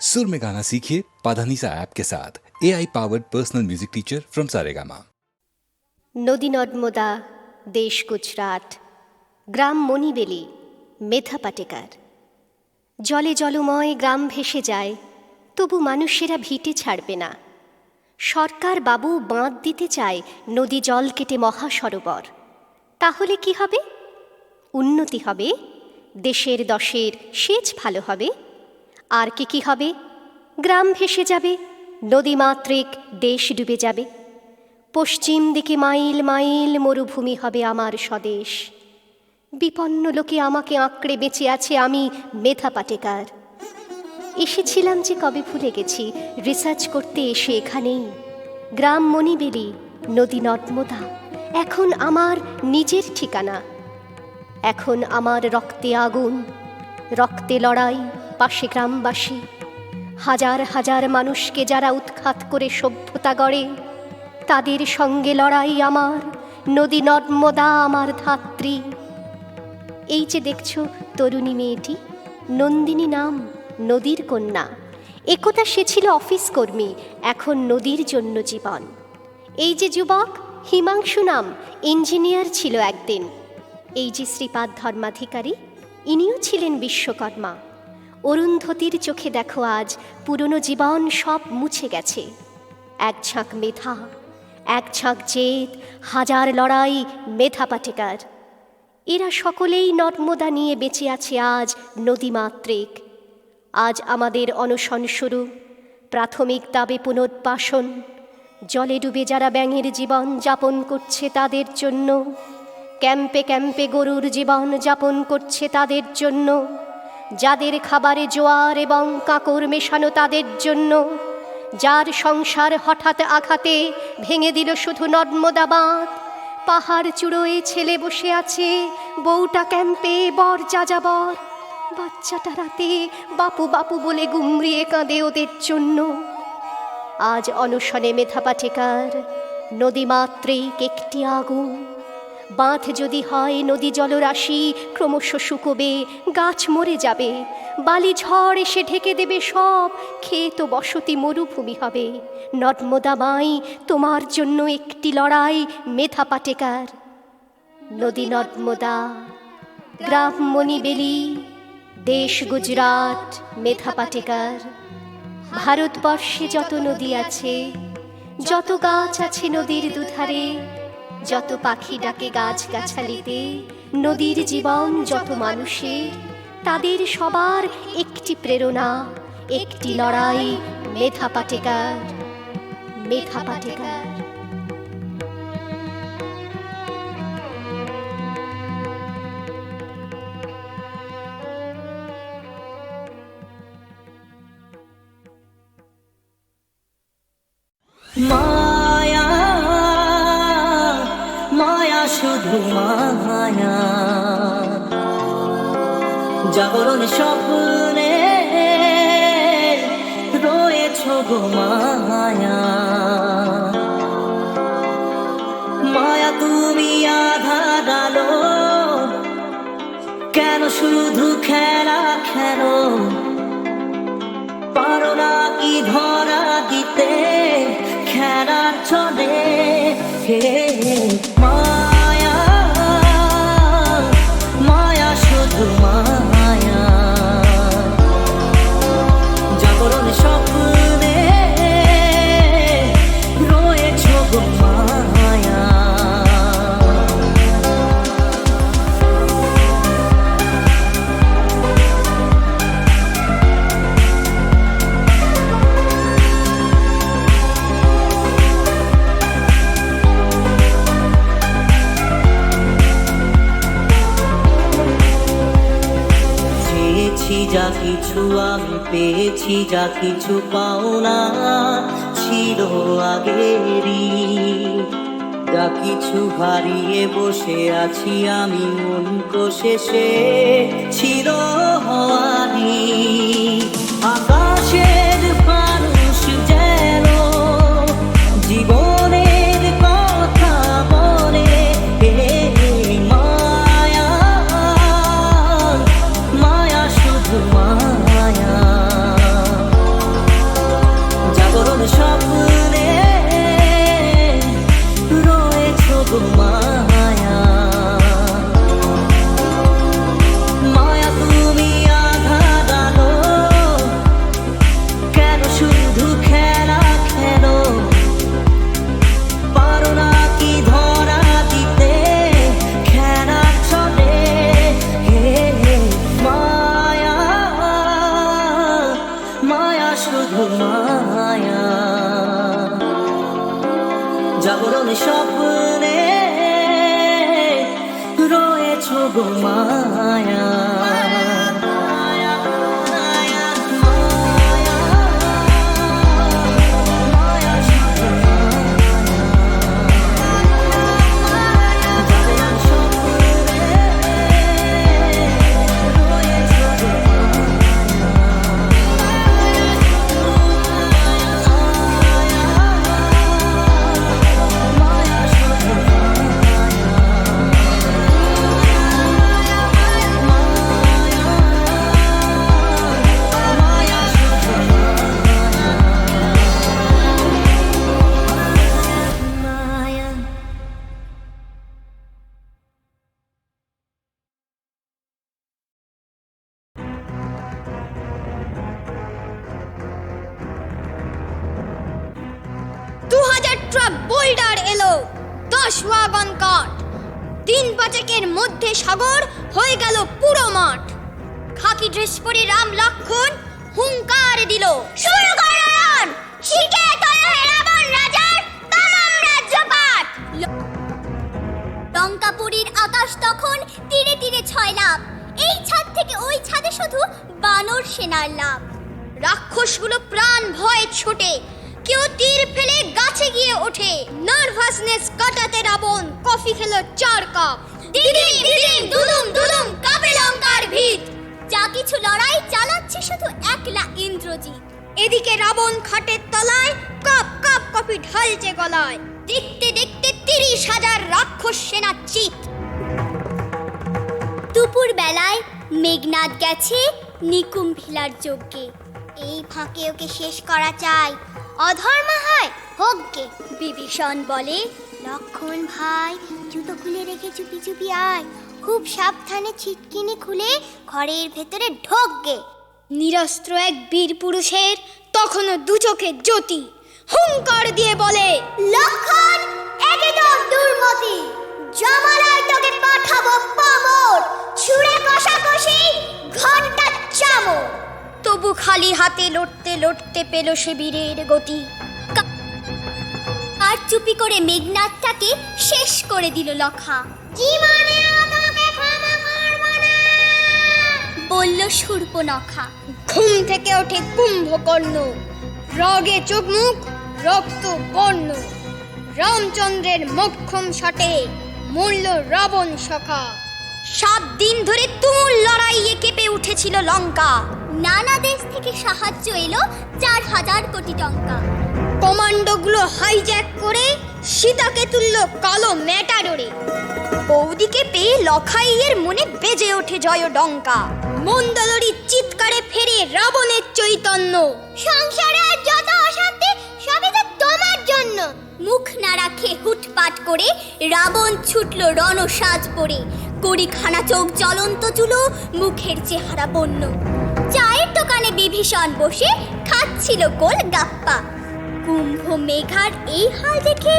सुर में गाना सीखिए पाधानीसा ऐप के साथ A I powered personal music teacher from Saregama নদী নর্মদা দেশ গুজরাট গ্রাম মণিবেলি মেধা পাটেকার জলে জলময় গ্রাম ভেসে যায় তবু মানুষেরা ভিটে ছাড়বে না সরকার বাবু বাঁধ দিতে চায় নদী জল কেটে মহাসরোবর তাহলে কি হবে উন্নতি হবে দেশের দশের সেচ ভালো হবে আর কি কি হবে? গ্রাম ভেসে যাবে নদীমাতৃক দেশ ডুবে যাবে। পশ্চিম দিকে মাইল মাইল মরুভূমি হবে আমার স্বদেশ। বিপন্ন লোকে আমাকে আঁকড়ে বেঁচে আছে আমি মেধা পাটেকার। এসেছিলাম যে কবে ভুলে গেছি রিসার্চ করতে এসে এখানেই। গ্রাম মণিবেলি, নদী নর্মদা, এখন আমার নিজের ঠিকানা। এখন আমার রক্তে আগুন, রক্তে লড়াই। পাশে গ্রামবাসী, হাজার হাজার মানুষকে যারা উৎখাত করে সভ্যতা গড়ে, তাদের সঙ্গে লড়াই আমার, নদী নর্মদা আমার ধাত্রী। এই যে দেখছ তরুণী মেয়েটি, নন্দিনী নাম নদীর কন্যা। একথা সে ছিল অফিস কর্মী, এখন নদীর জন্য জীবন। এই যে যুবক, হিমাংশু নাম ইঞ্জিনিয়ার ছিল একদিন। এই যে শ্রীপাদ ধর্মাধিকারী, ইনিও ছিলেন বিশ্বকর্মা। অরুন্ধতির চোখে দেখো আজ, পুরনো জীবন সব মুছে গেছে। এক ঝাঁক মেধা, এক ঝাঁক জেদ, হাজার লড়াই মেধা পাটেকার। এরা সকলেই নর্মদা নিয়ে বেঁচে আছে আজ নদীমাতৃক। আজ আমাদের অনশন শুরু, প্রাথমিক দাবে পুনর্বাসন। জলে ডুবে যারা ব্যাঙের জীবন যাপন করছে তাদের জন্য, ক্যাম্পে ক্যাম্পে গরুর জীবন যাপন করছে তাদের জন্য। যাদের খাবারে জোয়ার এবং কাকর মেশানো তাদের জন্য, যার সংসার হঠাৎ আঘাতে ভেঙে দিল শুধু নর্মদা বাঁধ পাহাড় চূড়োয় ছেলে বসে আছে বউটা ক্যাম্পে বর যাযাবর। বাচ্চাটা রাতে বাপু বাপু বলে গুমরিয়ে কাঁদে ওদের জন্য। আজ অনশনে মেধা পাটেকার নদীমাত্রিক একটি আগুন। বাঁধ যদি হয় নদী জলরাশি, ক্রমশ শুকোবে, গাছ মরে যাবে। বালি ঝড় এসে ঢেকে দেবে সব, ক্ষেত বসতি মরুভূমি হবে। নর্মদা মাই তোমার জন্য একটি লড়াই, মেধা পাটেকার। নদী নর্মদা গ্রাম মণিবেলি দেশ গুজরাট, মেধা পাটেকার। ভারতবর্ষে যত নদী আছে, যত গাছ আছে নদীর দুধারে যত পাখি ডাকে গাছ গাছালিতে নদীর জীবন যত মানুষের, তাদের সবার একটি প্রেরণা, একটি লড়াই মেধা পাটেকার মেধা পাটেকার। মায়া। জাগরণ স্বপ্নে রয়েছ গো মায়া। মায়া, তুমি আধার আলো। কেন শুধু খেলা খেলো? পারো না কি ধরা দিতে? খেলার চলে হে পেয়েছি যা কিছু পাও পাওনা ছিল আগেরই। যা কিছু হারিয়ে বসে আছি আমি মন কোশেষে ছিল হওয়ারি জাগরণ স্বপ্নে রয়েছ গো মায়া। মধ্যে সাগর, হয়ে গেল পুরো মাঠ। খাকি ড্রেস পরে রাম লক্ষণ হুঙ্কার দিল, শুরু করুন শিখে রাবণ রাজার রাজ্যপাট লঙ্কাপুরীর আকাশ তখন তীরে তীরে ছয় লাভ। এই ছাদ থেকে ওই ছাদে শুধু বানর সেনার লাভ। রাক্ষসগুলো প্রাণ ভয়ে ছোটে, কেউ তীর ফেলে গাছে গিয়ে ওঠে। নার্ভাসনেস কাটাতে রাবণ, কফি খেলো চার কাপ। দিদিম দিদিম দুদুম দুদুম কাপে লঙ্কার ভিত। যা কিছু লড়াই চালাচ্ছে শুধু একলা ইন্দ্রজিৎ। এদিকে রাবণ খাটের তলায় কাপ কাপ কফি ঢালছে গলায়। দেখতে দেখতে তিরিশ হাজার রাক্ষস সেনা চিত। দুপুর বেলায় মেঘনাদ গেছে নিকুম ভিলার যজ্ঞে। এই ফাঁকে ওকে শেষ করা চাই। অধর্ম হয় হোককে বিভীষণ বলে, লক্ষণ ভাই জুতো খুলে রেখে চুপি চুপি আয় খুব সাবধানে ছিটকিনি খুলে ঘরের ভেতরে ঢোকগে। নিরস্ত্র এক বীর পুরুষের তখনও দু চোখে জ্যোতি। হুঙ্কার দিয়ে বলে লক্ষণ একদম দুর্মতি। জমানায় তোকে পাঠাবো পামর। ছুঁড়ে কষাকষি ঘণ্টা চামর। তবু খালি হাতে লড়তে লড়তে পেল সে বীরের গতি। আর চুপি করে মেঘনাথটাকে শেষ করে দিল লখা। বলল সূর্পনখা ঘুম থেকে ওঠে কুম্ভকর্ণ। রগে চোখ মুখ রক্ত বর্ণ। রামচন্দ্রের মক্ষম শটে মূল্য রাবণ সখা। সাত দিন ধরে তুমুল লড়াইয়ে কেঁপে উঠেছিল লঙ্কা। নানা দেশ থেকে সাহায্য এলো চার হাজার কোটি টঙ্কা। কমান্ডোগুলো হাইজ্যাক করে সীতাকে তুলল কালো ম্যাটাডোরে। বৌদিকে পেয়ে লখাইয়ের মনে বেজে ওঠে জয় ডঙ্কা মন্দলরি চিৎকারে ফেরে রাবণের চৈতন্য। সংসারে আর যত অশান্তি, সবই তো তোমার জন্য। মুখ না রাখে হুটপাট করে রাবণ ছুটল রণসাজ পরে। কড়িখানা চোখ জ্বলন্ত চুলো, মুখের চেহারা বন্য। চায়ের দোকানে বিভীষণ বসে খাচ্ছিল গোল গাপ্পা কুম্ভ মেঘার এই হাল দেখে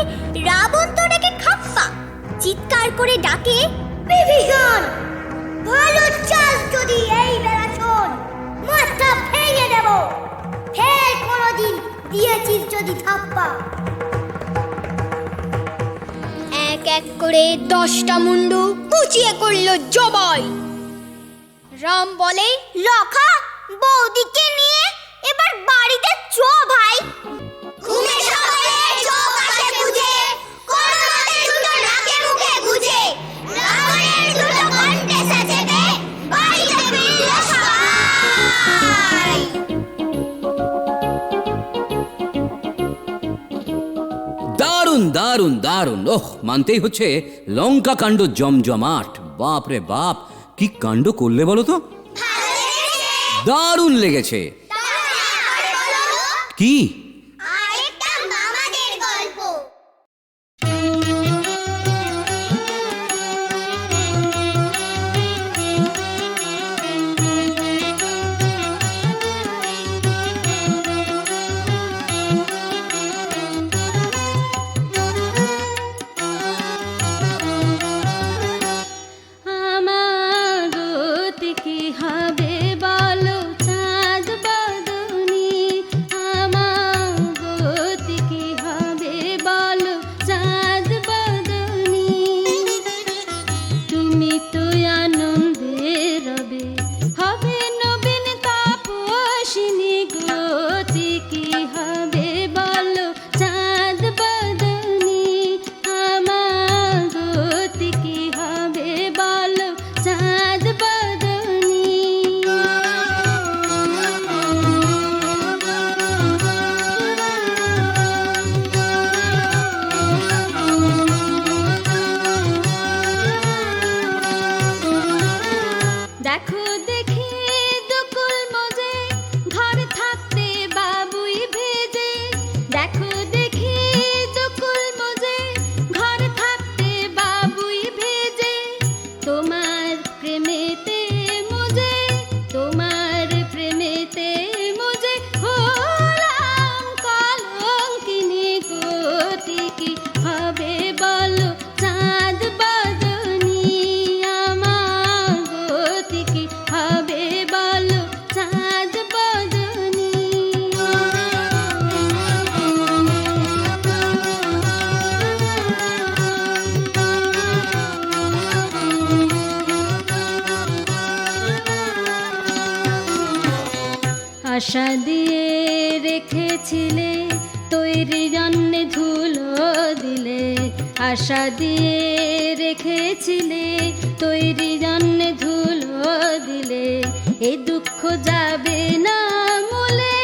রাবণ তো ডেকে খাপ্পা। চিৎকার করে ডাকে, বিভীষণ ভালো চাস যদি এই বেলা শোন মাথা ভেঙে দেব। ফের কোনোদিন দিয়েছিস যদি থাপ্পা। এক এক করে দশটা মুন্ডু কুচিয়ে করল জবাই রাম বলে, লখা, বৌদিকে নিয়ে এবার বাড়িতে চো ভাই। দারুণ দারুণ ওহ মানতেই হচ্ছে লঙ্কা কাণ্ড জমজমাট। বাপ রে বাপ কি কাণ্ড করলে বলো তো? দারুণ লেগেছে। কি? আশা দিয়ে রেখেছিলে, তৈরি জন্য ধুলো দিলে। এ দুঃখ যাবে না মূলে,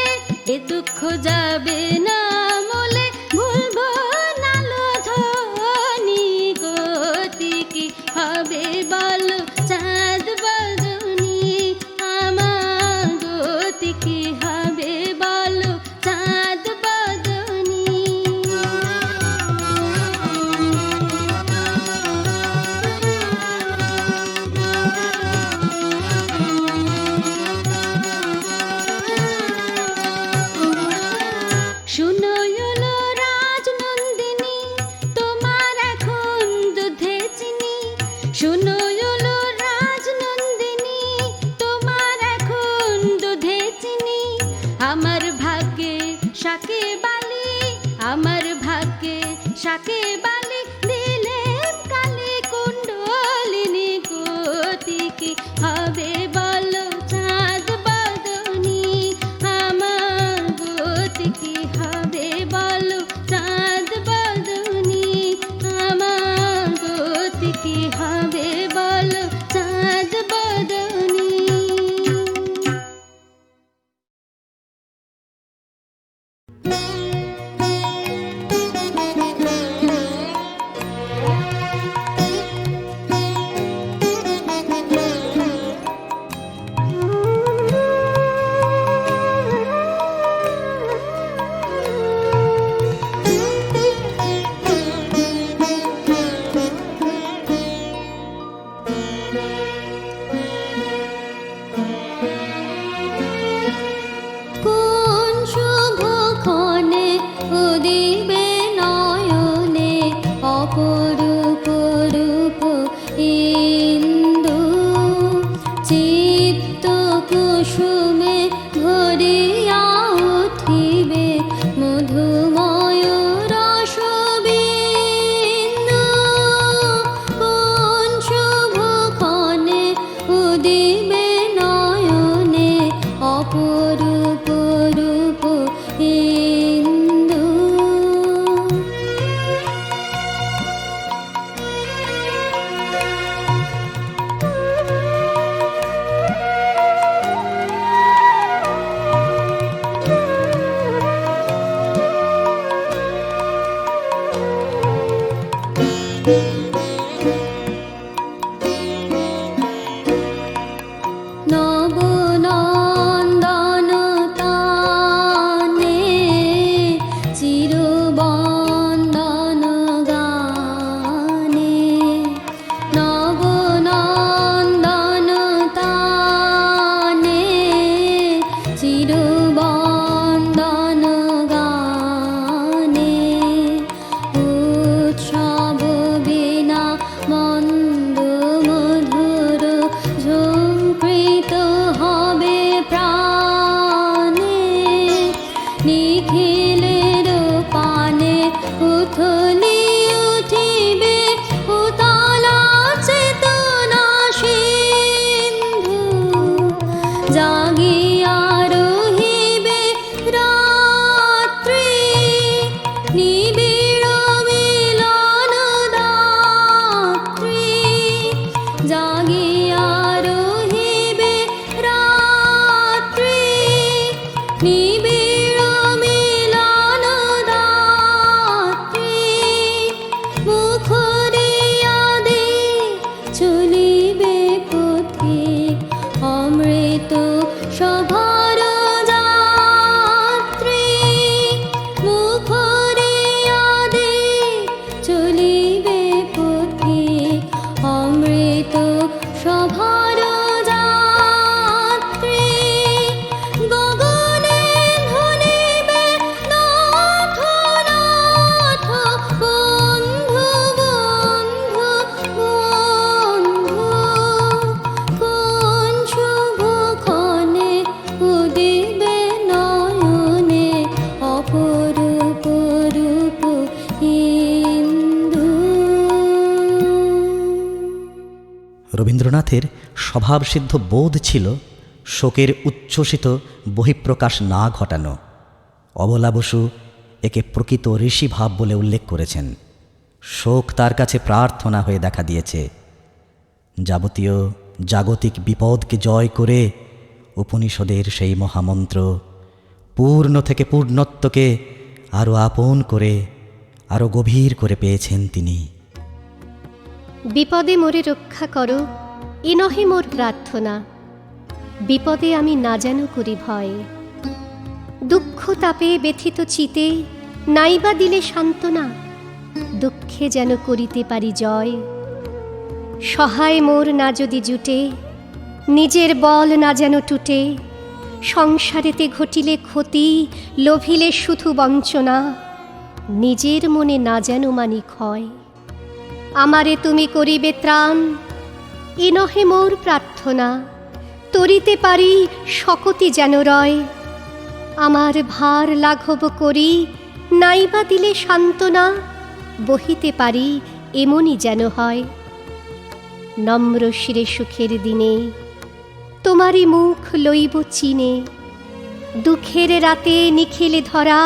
এ দুঃখ যাবে भूल স্বভাবসিদ্ধ বোধ ছিল শোকের উচ্ছ্বসিত বহিঃপ্রকাশ না ঘটানো। অবলা বসু একে প্রকৃত ঋষিভাব বলে উল্লেখ করেছেন। শোক তার কাছে প্রার্থনা হয়ে দেখা দিয়েছে। যাবতীয় জাগতিক বিপদকে জয় করে উপনিষদের সেই মহামন্ত্র পূর্ণ থেকে পূর্ণত্বকে আরও আপন করে, আরও গভীর করে পেয়েছেন তিনি। বিপদে মোরে রক্ষা করো এ নহে মোর প্রার্থনা। বিপদে আমি না যেন করি ভয়। দুঃখ তাপে ব্যথিত চিতে নাইবা দিলে সান্ত্বনা। দুঃখে যেন করিতে পারি জয়। সহায় মোর না যদি জুটে, নিজের বল না যেন টুটে। সংসারেতে ঘটিলে ক্ষতি, লোভিলে শুধু বঞ্চনা। নিজের মনে না যেন মানি ক্ষয় আমারে তুমি করিবে ত্রাণ এ নহে মোর প্রার্থনা, তরিতে পারি শকতি যেন রয়। আমার ভার লাঘব করি, নাইবা দিলে সান্ত্বনা, বহিতে পারি এমনই যেন হয়। নম্র শিরে সুখের দিনে, তোমারই মুখ লইব চিনে। দুঃখের রাতে নিখিলে ধরা,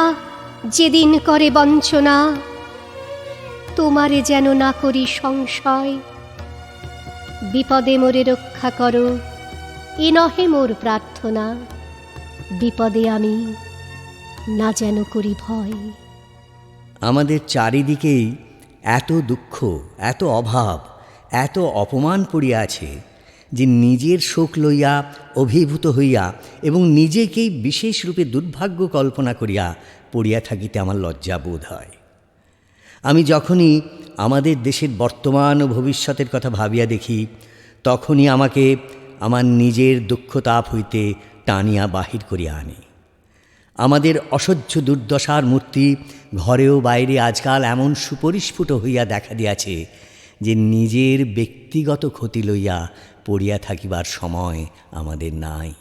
যেদিন করে বঞ্চনা। তোমারে যেন না করি সংশয় বিপদে মোরে রক্ষা করো, এ নহে মোর প্রার্থনা। বিপদে আমি না যেন করি ভয়। আমাদের চারিদিকেই এত দুঃখ, এত অভাব, এত অপমান পড়িয়া আছে যে নিজের শোক লইয়া, অভিভূত হইয়া এবং নিজেকেই বিশেষ রূপে দুর্ভাগ্য কল্পনা করিয়া পড়িয়া থাকিতে আমার লজ্জা বোধ হয়। আমি যখনই আমাদের দেশের বর্তমান ও ভবিষ্যতের কথা ভাবিয়া দেখি, তখনই আমাকে আমার নিজের দুঃখতাপ হইতে টানিয়া বাহির করিয়া আনে। আমাদের অসহ্য দুর্দশার মূর্তি ঘরেও বাইরে আজকাল এমন সুপরিস্ফুট হইয়া দেখা দিয়াছে যে নিজের ব্যক্তিগত ক্ষতি লইয়া পড়িয়া থাকিবার সময় আমাদের নাই।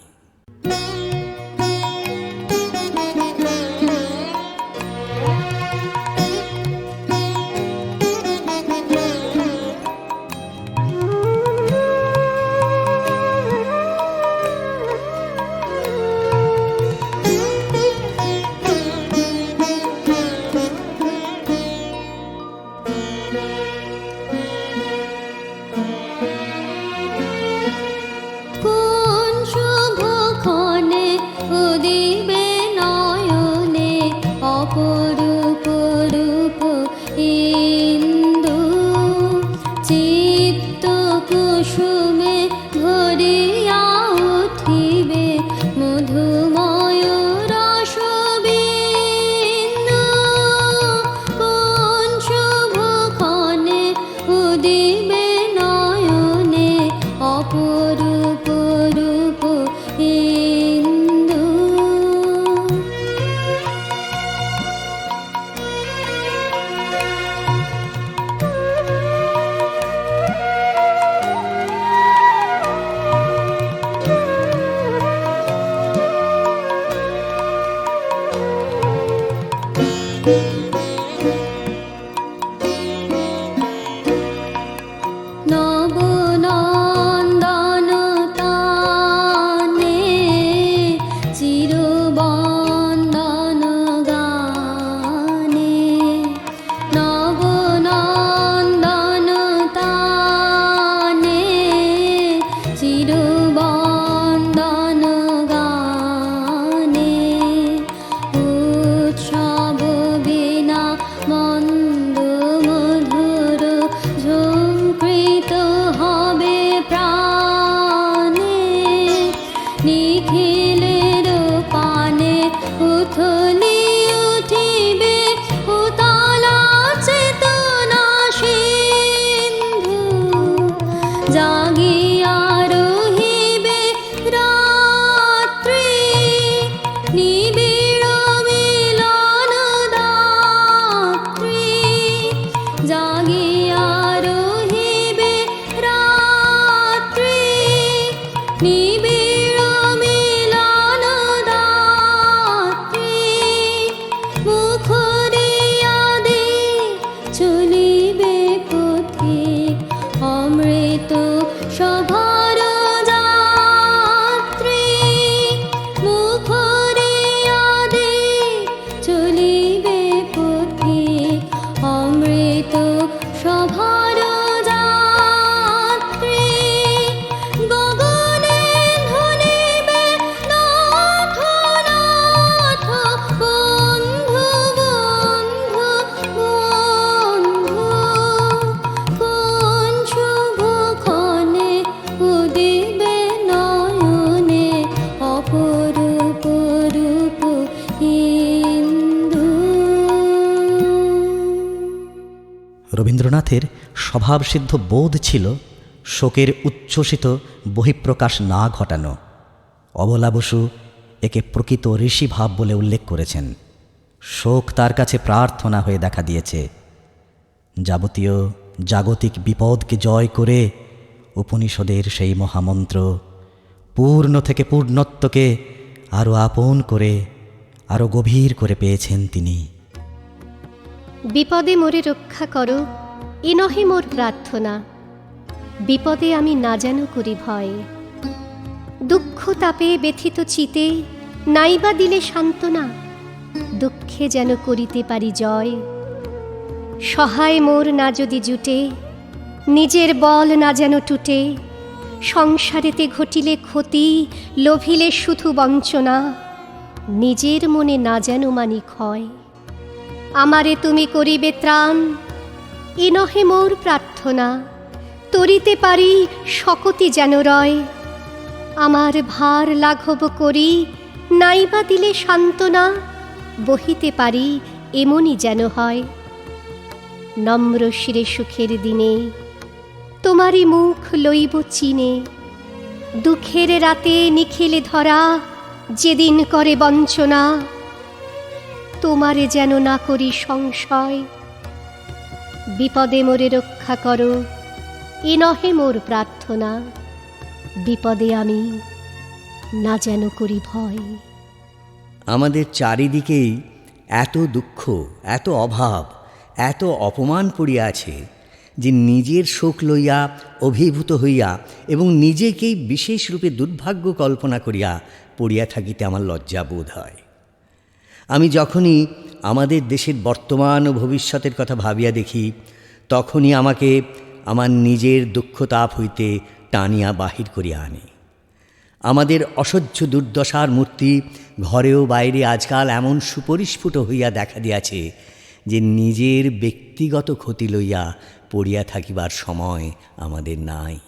রবীন্দ্রনাথের স্বভাবসিদ্ধ বোধ ছিল শোকের উচ্ছ্বসিত বহিঃপ্রকাশ না ঘটানো। অবলা বসু একে প্রকৃত ঋষিভাব বলে উল্লেখ করেছেন। শোক তার কাছে প্রার্থনা হয়ে দেখা দিয়েছে। যাবতীয় জাগতিক বিপদকে জয় করে উপনিষদের সেই মহামন্ত্র পূর্ণ থেকে পূর্ণত্বকে আরও আপন করে আরও গভীর করে পেয়েছেন তিনি। বিপদে মোরে রক্ষা করো, এ নহে মোর প্রার্থনা। বিপদে আমি না যেন করি ভয়। দুঃখ তাপে ব্যথিত চিতে, নাইবা দিলে সান্ত্বনা, দুঃখে যেন করিতে পারি জয়। সহায় মোর না যদি জুটে, নিজের বল না যেন টুটে, সংসারেতে ঘটিলে ক্ষতি, লোভিলে শুধু বঞ্চনা, নিজের মনে না যেন মানি ক্ষয় আমারে তুমি করিবে ত্রাণ। এ নহে মোর প্রার্থনা, তরিতে পারি শকতি যেন রয়। আমার ভার লাঘব করি, নাইবা দিলে সান্ত্বনা, বহিতে পারি এমনই যেন হয়। নম্র শিরে সুখের দিনে, তোমারই মুখ লইব চিনে। দুঃখের রাতে নিখিলে ধরা, যেদিন করে বঞ্চনা তোমারে যেন না করি সংশয়। বিপদে মোরে রক্ষা করো, এ নহে মোর প্রার্থনা। বিপদে আমি না যেন করি ভয়। আমাদের চারিদিকেই এত দুঃখ, এত অভাব, এত অপমান পড়িয়া আছে যে নিজের শোক লইয়া, অভিভূত হইয়া এবং নিজেকেই বিশেষ রূপে দুর্ভাগ্য কল্পনা করিয়া পড়িয়া থাকিতে আমার লজ্জা বোধ হয়। আমি যখনই আমাদের দেশের বর্তমান ও ভবিষ্যতের কথা ভাবিয়া দেখি, তখনই আমাকে আমার নিজের দুঃখতাপ হইতে টানিয়া বাহির করিয়া আনে। আমাদের অসহ্য দুর্দশার মূর্তি ঘরেও বাইরে আজকাল এমন সুপরিস্ফুট হইয়া দেখা দিয়াছে যে নিজের ব্যক্তিগত ক্ষতি লইয়া পড়িয়া থাকিবার সময় আমাদের নাই।